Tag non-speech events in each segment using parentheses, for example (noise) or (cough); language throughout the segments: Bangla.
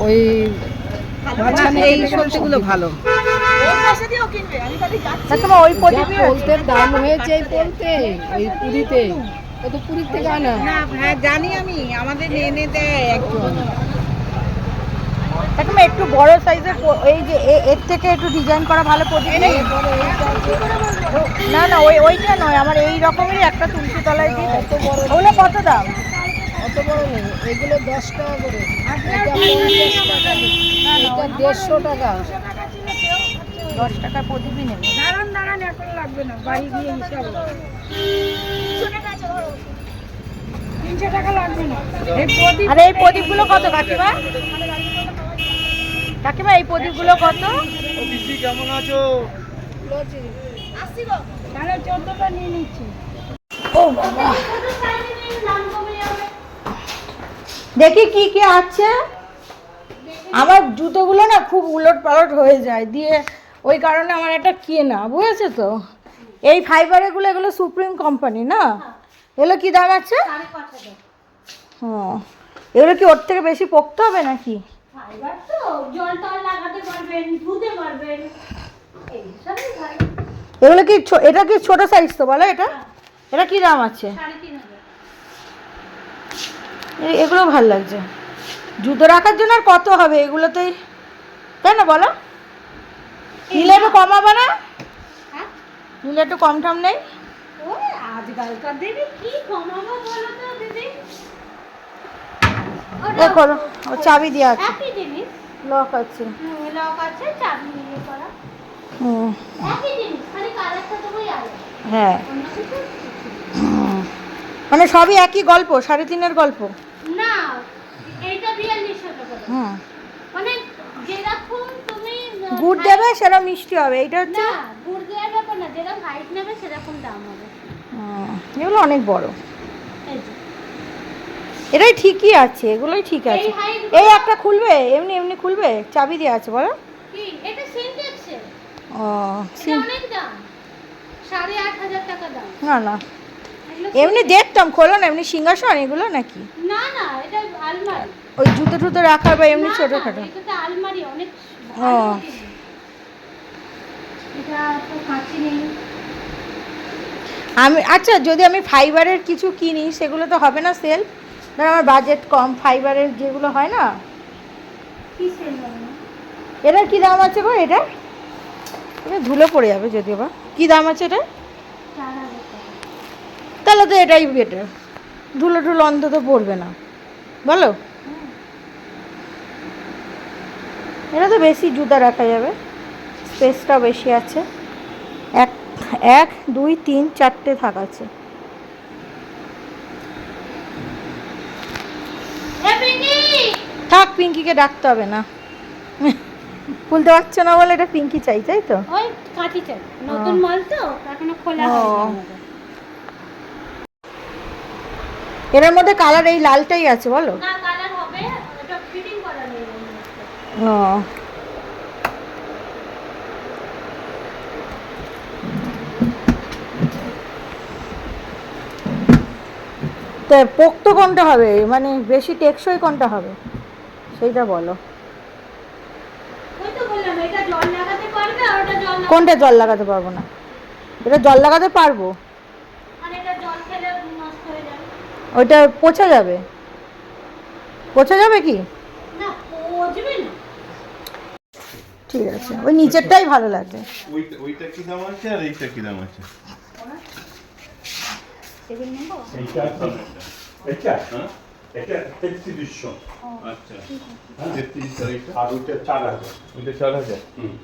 ওই এই ভালো। ওই পোলতের দাম হয়েছে এই পোলতে এই পুরীতে? ও তো পুরীর থেকে আনা। না হ্যাঁ জানি আমি। আমাদের এনে দেয় একজন। কাকিমা একটু বড় সাইজের এই যে এ- এর থেকে একটু ডিজাইন করা ভালো প্রদীপ না না ওই ওইটা নয়। আমার এই রকমেরই একটা তুলসী তলায় দিয়ে বড়। ওগুলো কত দাম? অত বড় নেই এগুলো দশ টাকা করে। এটা পঞ্চাশ টাকা। এটা দেড়শো টাকা। দশ টাকা প্রদীপই নেবে দাঁড়ান দাঁড়ান এখন লাগবে না বাড়ি গিয়ে হিসাব তিনশো টাকা লাগবে না। এই প্রদীপ আর এই প্রদীপগুলো কত কাকিমা? কাকিমা এই প্রদীপগুলো কত? তাহলে চোদ্দটা নিয়ে নিচ্ছি। দেখি কি কি আছে। আমার জুতোগুলো না খুব উলট পালট হয়ে যায় দিয়ে ওই কারণে আমার একটা কেনা বুঝেছ তো? এই ফাইবারেগুলো এগুলো সুপ্রিম কোম্পানি না? এগুলো কি দাম আছে? হ্যাঁ এগুলো কি ওর থেকে বেশি পোক্ত হবে নাকি? এগুলো কি এটা কি ছোট সাইজ তো বলো এটা? এটা কি দাম আছে? এগুলো ভালো লাগছে। জুতো রাখার জন্য আর কত হবে? এগুলোতেই তাই না বলো? নিলে একটু কমাবে না? হ্যাঁ? নিলে একটু কম ঠাম নেই? আজকালকার দিনে কি কমাবো বলো তো দিদি? এ করো ও চাবি দেওয়া আছে। লক আছে। লক আছে চাবি নিয়ে করা। হুম। হ্যাঁ। মানে সবই একই গল্প সাড়ে তিনের গল্প না এইটা বিয়াল্লিশশো টাকা দাম। হুম মানে যেরকম তুমি গুড় দেবে সেটা মিষ্টি হবে এইটা হচ্ছে না গুড় দেওয়ার ব্যাপার না যেরকম হাইট নেবে সেরকম দাম হবে। এগুলো অনেক বড়। এটাই ঠিকই আছে এগুলোই ঠিক আছে। এই একটা খুলবে এমনি এমনি খুলবে চাবি দেওয়া আছে বলো। এটা ও না না। এমনি দেখতাম খোলো না এমনি সিংহাসন এগুলো নাকি? না না এটা আলমারি। ওই জুতো টুতো রাখার বা এমনি ছোটোখাটো। আলমারি অনেক ও। আমি আচ্ছা যদি আমি ফাইবারের কিছু কিনি সেগুলো তো হবে না সেল? ধর আমার বাজেট কম ফাইবারের যেগুলো হয় না? এটার কি দাম আছে গো এটা এটা ধুলো পড়ে যাবে যদিও বা। কী দাম আছে এটা তাহলে তো এটাই বেটার ধুলো টুলো অন্তত পড়বে না। বলো? এটা তো বেশি জুতা রাখা যাবে। স্পেসটা বেশি আছে। এক এক দুই তিন চারটে থাক আছে। থাক পিঙ্কিকে ডাকতে হবে না। খুলতে পারছ না বলে এটা পিঙ্কি চাই তাই তো? ওই চাই। নতুন মাল তো এখনও খোলা হয়নি আমাদের। মধ্যে কালার এই লালটাই আছে বলো। না কালার হবে এটা ফিটিং করা নেই এর ও তা পোক্ত কোনটা হবে? মানে বেশি টেকসই কোনটা হবে? সেইটা বলো। কোনটা জল লাগাতে পারব না? এটা জল লাগাতে পারব। ওইটা পচা যাবে। পচা যাবে কি? না। ঠিক আছে। ওই নিচেরটাই ভালো লাগে। ওইটা ওইটা কি দাম আছে আর এইটা কি দাম আছে? তেত্রিশশো আচ্ছা। আর আর ওইটা চার হাজার। ওইটা চার হাজার? হুম।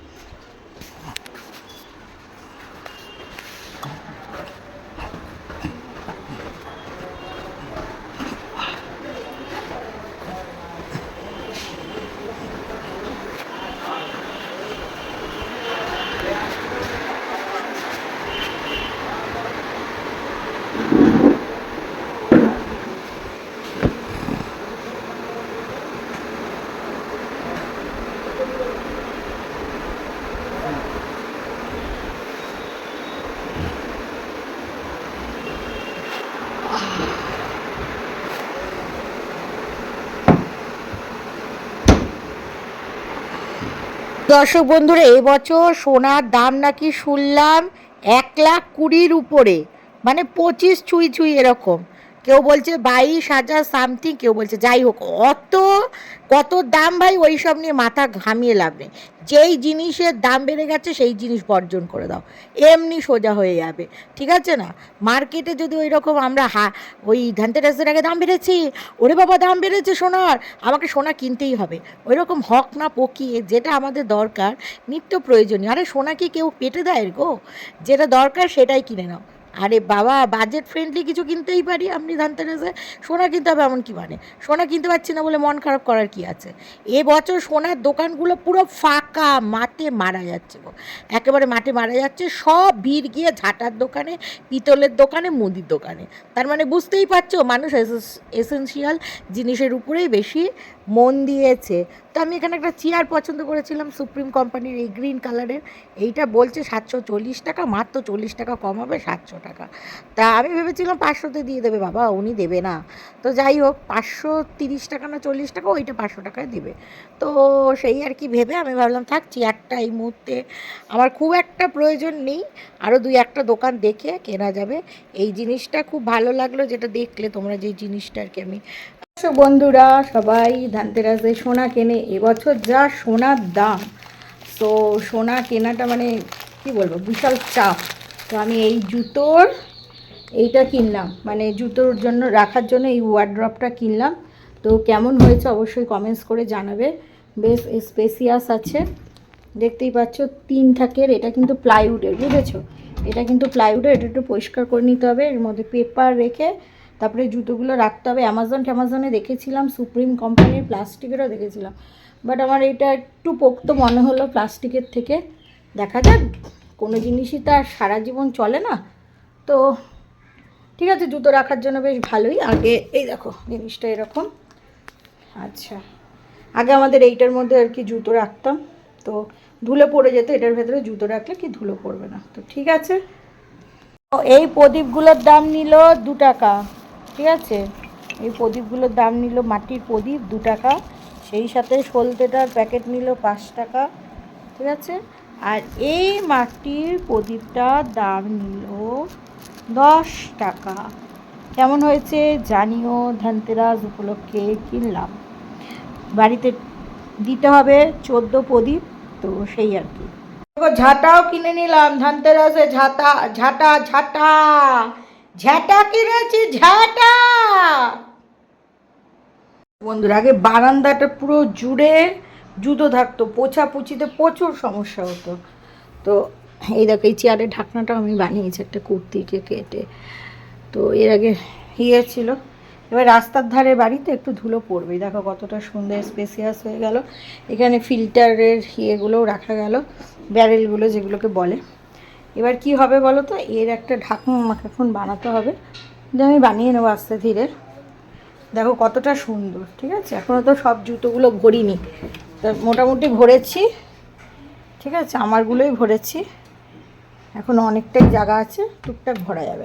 দর্শক বন্ধুরা এবছর সোনার দাম নাকি শুনলাম এক লাখ কুড়ির উপরে মানে পঁচিশ ছুঁই ছুঁই এরকম। কেউ বলছে বাইশ হাজার সামথিং কেউ বলছে, যাই হোক, অত, কত দাম ভাই ওই সব নিয়ে মাথা ঘামিয়ে লাভ নেই। যেই জিনিসের দাম বেড়ে গেছে, সেই জিনিস বর্জন করে দাও। এমনি সোজা হয়ে যাবে, ঠিক আছে না? মার্কেটে যদি ওই রকম আমরা হা, ওই ধানতেরাসের আগে দাম বেড়েছি, ওরে বাবা দাম বেড়েছে সোনার, আমাকে সোনা কিনতেই হবে। ওই রকম হক না পকিয়ে, যেটা আমাদের দরকার, নিত্য প্রয়োজনীয়। আরে সোনা কি কেউ পেটে দেয় গো, যেটা দরকার সেটাই কিনে নাও। আরে বাবা বাজেট ফ্রেন্ডলি কিছু কিনতেই পারি। আপনি ধানতেরাসে সোনা কিনতে হবে এমন কি মানে? সোনা কিনতে পারছি না বলে মন খারাপ করার কি আছে? এ বছর সোনার দোকানগুলো পুরো ফাঁকা, মাঠে মারা যাচ্ছে গো। একেবারে মাঠে মারা যাচ্ছে, সব ভিড় গিয়ে ঝাঁটার দোকানে, পিতলের দোকানে, মুদির দোকানে। তার মানে বুঝতেই পারছ, মানুষ এসেন্সিয়াল জিনিসের উপরেই বেশি মন দিয়েছে। তো আমি এখানে একটা চেয়ার পছন্দ করেছিলাম সুপ্রিম কোম্পানির এই গ্রিন কালারের এইটা বলছে সাতশো চল্লিশ টাকা, মাত্র চল্লিশ টাকা কম হবে সাতশো টাকা। তা আমি ভেবেছিলাম পাঁচশোতে দিয়ে দেবে, বাবা উনি দেবে না। তো যাই হোক, পাঁচশো তিরিশ টাকা না চল্লিশ টাকা, ওইটা পাঁচশো টাকায় দেবে। তো সেই আর কি ভেবে আমি ভাবলাম, থাক চেয়ারটা এই মুহূর্তে আমার খুব একটা প্রয়োজন নেই। আরও দুই একটা দোকান দেখে কেনা যাবে। এই জিনিসটা খুব ভালো লাগল, যেটা দেখলে তোমরা যে জিনিসটা আর কি আমি বন্ধুরা, সবাই ধানতেরাসে সোনা কেনে, এবছর যা সোনার দাম। তো সোনা কেনাটা মানে কি বলব, বিশাল চাপ। তো আমি এই জুতোর এইটা কিনলাম মানে জুতোর জন্য, রাখার জন্য এই ওয়ার্ড্রপটা কিনলাম। তো কেমন হয়েছে অবশ্যই কমেন্টস করে জানাবে। বেশ স্পেসিয়াস আছে। দেখতেই পাচ্ছ, তিন থাকের, এটা কিন্তু প্লাইউডের বুঝেছ? এটা কিন্তু প্লাইউডের এটা একটু পরিষ্কার করে নিতে হবে। এর মধ্যে পেপার রেখে তারপরে জুতোগুলো রাখতে হবে। অ্যামাজন ট্যামাজনে দেখেছিলাম সুপ্রিম কোম্পানির প্লাস্টিকেরও দেখেছিলাম। বাট আমার এটা একটু পোক্ত মনে হলো প্লাস্টিকের থেকে। দেখা যাক, কোনো জিনিসই তো আর সারা জীবন চলে না। তো ঠিক আছে, জুতো রাখার জন্য বেশ ভালোই। আগে এই দেখো, জিনিসটা এরকম। আচ্ছা আগে আমাদের এইটার মধ্যে আর কি জুতো রাখতাম। তো ধুলো পড়ে যেত, এটার ভেতরে জুতো রাখলে কি ধুলো পড়বে না। তো ঠিক আছে। এই প্রদীপগুলোর দাম নিল দু টাকা। ঠিক আছে? এই প্রদীপগুলোর দাম নিল মাটির প্রদীপ দু টাকা। সেই সাথে সলতেটার প্যাকেট নিল পাঁচ টাকা, ঠিক আছে? আর এই মাটির প্রদীপটার দাম নিল দশ টাকা। কেমন হয়েছে জানিও ধনতেরাস উপলক্ষে কিনলাম। বাড়িতে দিতে হবে চোদ্দ প্রদীপ, তো সেই আর কি। ঝাঁটাও কিনে নিলাম ধানতেরাসে, ঝাঁটা ঝাঁটা ঝাঁটা। ঝাঁটা কিনেছি ঝাঁটা। বন্ধুরা, আগে বারান্দাটা পুরো জুড়ে জুতো থাকতো পোছাপুছিতে প্রচুর সমস্যা হতো। তো এই দেখো, এই চেয়ারের ঢাকনাটা আমি বানিয়েছি একটা কুর্তিকে কেটে। তো এর আগে ইয়ে ছিল। এবার রাস্তার ধারে বাড়িতে একটু ধুলো পড়বেই দেখো, কতটা সুন্দর স্পেসিয়াস হয়ে গেল। এখানে ফিল্টারের ইয়েগুলোও রাখা গেল, ব্যারেলগুলো যেগুলোকে বলে। এবার কি হবে বলো তো? এর একটা ঢাকনা আমাকে এখন বানাতে হবে। যে আমি বানিয়ে নেব আস্তে ধীরে। দেখো কতটা সুন্দর, ঠিক আছে? এখনও তো সব জুতোগুলো ভরিনি। তো মোটামুটি ভরেছি, ঠিক আছে? আমারগুলোই ভরেছি। এখন অনেকটাই জায়গা আছে, টুকটাক ভরা যাবে।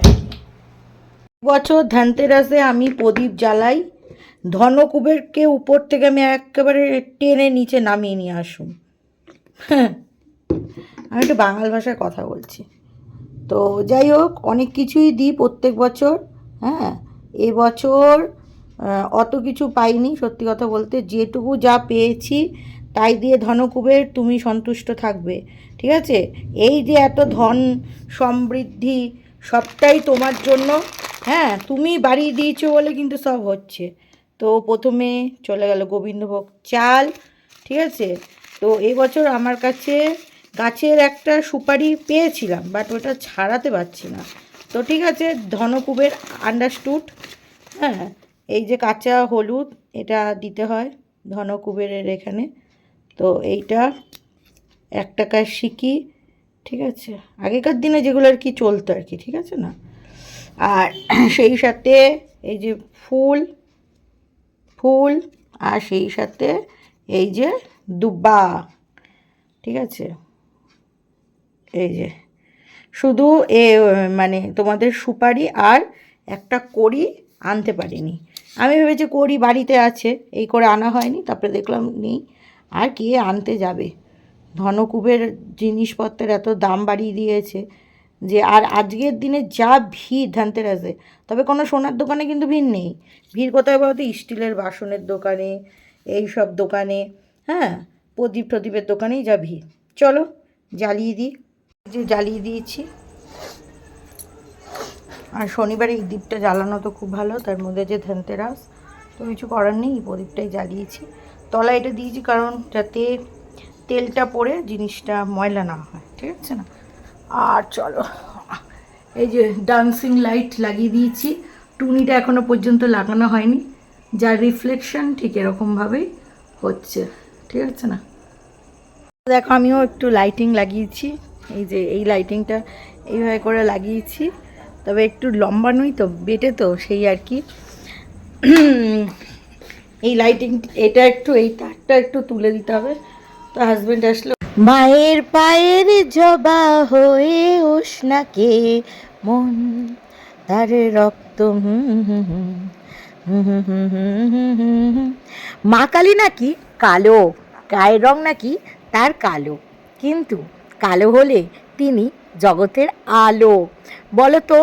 বছর ধানতেরাসে আমি প্রদীপ জ্বালাই, ধনকুবেরকে উপর থেকে আমি একেবারে টেনে নিচে নামিয়ে নিয়ে আসুন। হ্যাঁ (laughs) আমি একটু বাঙাল ভাষায় কথা বলছি। তো যাই হোক, অনেক কিছুই দিই প্রত্যেক বছর হ্যাঁ? এবছর অত কিছু পাইনি, সত্যি কথা বলতে। যেটুকু যা পেয়েছি, তাই দিয়ে ধনকুবের তুমি সন্তুষ্ট থাকবে, ঠিক আছে? এই যে এত ধন সমৃদ্ধি, সবটাই তোমার জন্য হ্যাঁ? তুমি বাড়িয়ে দিয়েছ বলে কিন্তু সব হচ্ছে। তো প্রথমে চলে গেল গোবিন্দভোগ চাল, ঠিক আছে? তো এবছর আমার কাছে গাছের একটা সুপারি পেয়েছিলাম বাট ওটা ছাড়াতে পারছি না। তো ঠিক আছে, ধনকুবের আন্ডারস্টুড হ্যাঁ এই যে কাঁচা হলুদ, এটা দিতে হয় ধনকুবেরের এখানে। তো এইটা এক টাকার সিকি, ঠিক আছে? আগেকার দিনে যেগুলো আর কি চলতো আর কি, ঠিক আছে না? আর সেই সাথে এই যে ফুল ফুল, আর সেই সাথে এই যে দুব্বা, ঠিক আছে? এই যে, শুধু এ মানে তোমাদের সুপারি আর একটা কড়ি আনতে পারিনি। আমি ভেবেছি কড়ি বাড়িতে আছে, এই করে আনা হয়নি, তারপরে দেখলাম নেই। আর কে আনতে যাবে? ধনকুবের জিনিসপত্রের এত দাম বাড়িয়ে দিয়েছে যে, আর আজকের দিনে যা ভিড় ধানতেরাসে, তবে কোনো সোনার দোকানে কিন্তু ভিড় নেই। ভিড় কোথায় বলতো স্টিলের বাসনের দোকানে, এই সব দোকানে হ্যাঁ প্রদীপ প্রদীপের দোকানেই যা ভিড়। চলো, জ্বালিয়ে দিই। যে জ্বালিয়ে দিয়েছি। আর শনিবারে এই দ্বীপটা জ্বালানো তো খুব ভালো, তার মধ্যে যে ধনতেরাস, তো কিছু করার নেই, এই প্রদীপটাই জ্বালিয়েছি। তলা এটা দিয়েছি কারণ যাতে তেলটা পড়ে জিনিসটা ময়লা না হয়, ঠিক আছে না? আর চলো, এই যে ডান্সিং লাইট লাগিয়ে দিয়েছি। টুনিটা এখনও পর্যন্ত লাগানো হয়নি, যার রিফ্লেকশন ঠিক এরকমভাবেই হচ্ছে, ঠিক আছে না? দেখো, আমিও একটু লাইটিং লাগিয়েছি। এই যে এই লাইটিংটা এইভাবে করে লাগিয়েছি তবে একটু লম্বা নই তো বেটে তো সেই আর কি এই লাইটিং এটা একটু এই তারটা একটু তুলে দিতে হবে তো হাজব্যান্ড আসলো মায়ের পায়ের জবা হয়ে উষ্ণাকে মন তার রক্ত মা কালী নাকি কালো গায়ের রং নাকি তার কালো কিন্তু কালো হলে তিনি জগতের আলো। বলো তো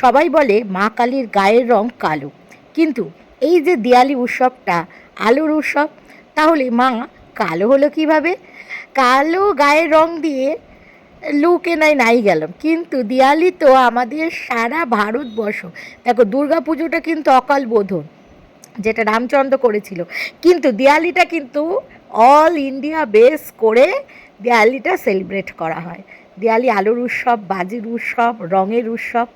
সবাই বলে মা কালীর গায়ের রং কালো। কিন্তু এই যে দিয়ালি উৎসবটা, আলোর উৎসব, তাহলে মা কালো হলো কীভাবে? কালো গায়ের রং দিয়ে লুকে নাই নাই গেলাম। কিন্তু দিয়ালি তো আমাদের সারা ভারতবর্ষ। দেখো, দুর্গা পুজোটা কিন্তু অকাল বোধন, যেটা রামচন্দ্র করেছিল। কিন্তু দিয়ালিটা কিন্তু অল ইন্ডিয়া বেস করে দিয়ালিটা সেলিব্রেট করা হয়। দিয়ালি আলোর উৎসব, বাজির উৎসব, রঙের উৎসব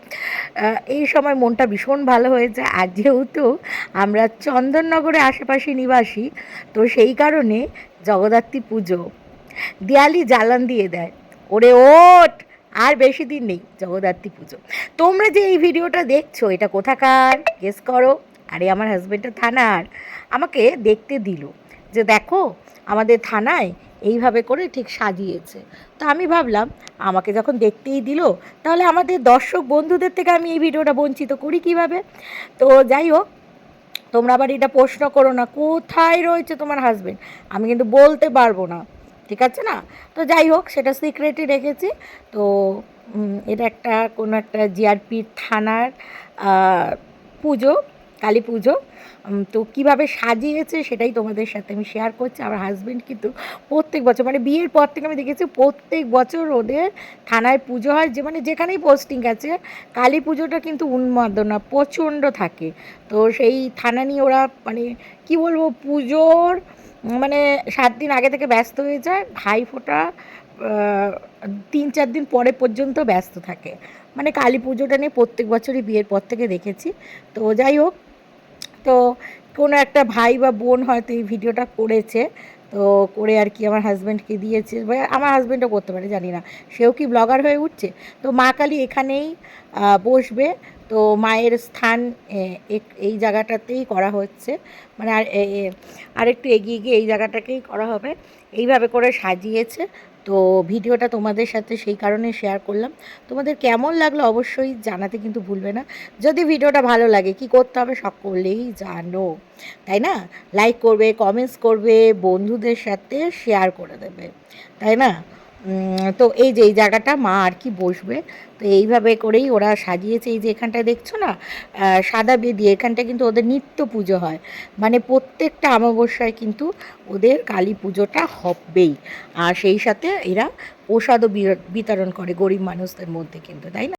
এই সময় মনটা ভীষণ ভালো হয়েছে আর যেহেতু আমরা চন্দননগরে আশেপাশে নিবাসী, তো সেই কারণে জগদ্ধাত্রী পুজো, দিয়ালি জ্বালান দিয়ে দেয়। ওরে ওঠ আর বেশি দিন নেই জগদ্ধাত্রী পুজো। তোমরা যে এই ভিডিওটা দেখছ, এটা কোথাকার? গেস করো। আরে, আমার হাজব্যান্ডটা থানার। আমাকে দেখতে দিল যে দেখো, আমাদের থানায় এইভাবে করে ঠিক সাজিয়েছে। তো আমি ভাবলাম, আমাকে যখন দেখতেই দিল, তাহলে আমাদের দর্শক বন্ধুদের থেকে আমি এই ভিডিওটা বঞ্চিত করি কীভাবে? তো যাই হোক, তোমরা আবার এটা প্রশ্ন করো না, কোথায় রয়েছে তোমার হাজবেন্ড আমি কিন্তু বলতে পারব না, ঠিক আছে না? তো যাই হোক, সেটা সিক্রেটই রেখেছি। তো এটা একটা কোনো একটা জিআরপি থানার পুজো। কালী পুজো। তো কীভাবে সাজিয়েছে সেটাই তোমাদের সাথে আমি শেয়ার করছি। আমার হাজব্যান্ড কিন্তু প্রত্যেক বছর মানে বিয়ের পর থেকে আমি দেখেছি প্রত্যেক বছর ওদের থানায় পুজো হয়। যে মানে যেখানেই পোস্টিং আছে, কালী পুজোটা কিন্তু উন্মাদনা, প্রচণ্ড থাকে। তো সেই থানা নিয়ে ওরা মানে কি বলব, পুজোর মানে সাত দিন আগে থেকে ব্যস্ত হয়ে যায়। ভাই ফোটা তিন চার দিন পরে পর্যন্ত ব্যস্ত থাকে। মানে কালী পুজোটা নিয়ে প্রত্যেক বছরই বিয়ের পর থেকে দেখেছি। তো যাই হোক তো কোনো একটা ভাই বা বোন হয়তো এই ভিডিওটা করেছে, তো করে আর কি আমার হাজব্যান্ডকে দিয়েছে, বা আমার হাজব্যান্ডও করতে পারে, জানি না। সেও কি ব্লগার হয়ে উঠছে? তো মা কালী এখানেই বসবে। তো মায়ের স্থান এই জায়গাটাতেই করা হচ্ছে। মানে আর, এ- এ- আর একটু এগিয়ে গিয়ে এই জায়গাটাকেই করা হবে। এইভাবে করে সাজিয়েছে। তো ভিডিওটা তোমাদের সাথে সেই কারণে শেয়ার করলাম। তোমাদের কেমন লাগল অবশ্যই জানাতে কিন্তু ভুলবে না। যদি ভিডিওটা ভালো লাগে, কি করতে হবে সকলেই জানো। তাই না? লাইক করবে কমেন্টস করবে, বন্ধুদের সাথে শেয়ার করে দেবে। তাই না? তো এই যে, এই জায়গাটা মা আর কি বসবে, তো এইভাবে করেই ওরা সাজিয়েছে। এই যে, এখানটায় দেখছ না? সাদা বেদি এখানটা কিন্তু ওদের নিত্য পুজো হয়। মানে প্রত্যেকটা অমাবস্যায় কিন্তু ওদের কালী পুজোটা হবেই। আর সেই সাথে এরা প্রসাদও বিতরণ করে গরিব মানুষদের মধ্যে কিন্তু, তাই না?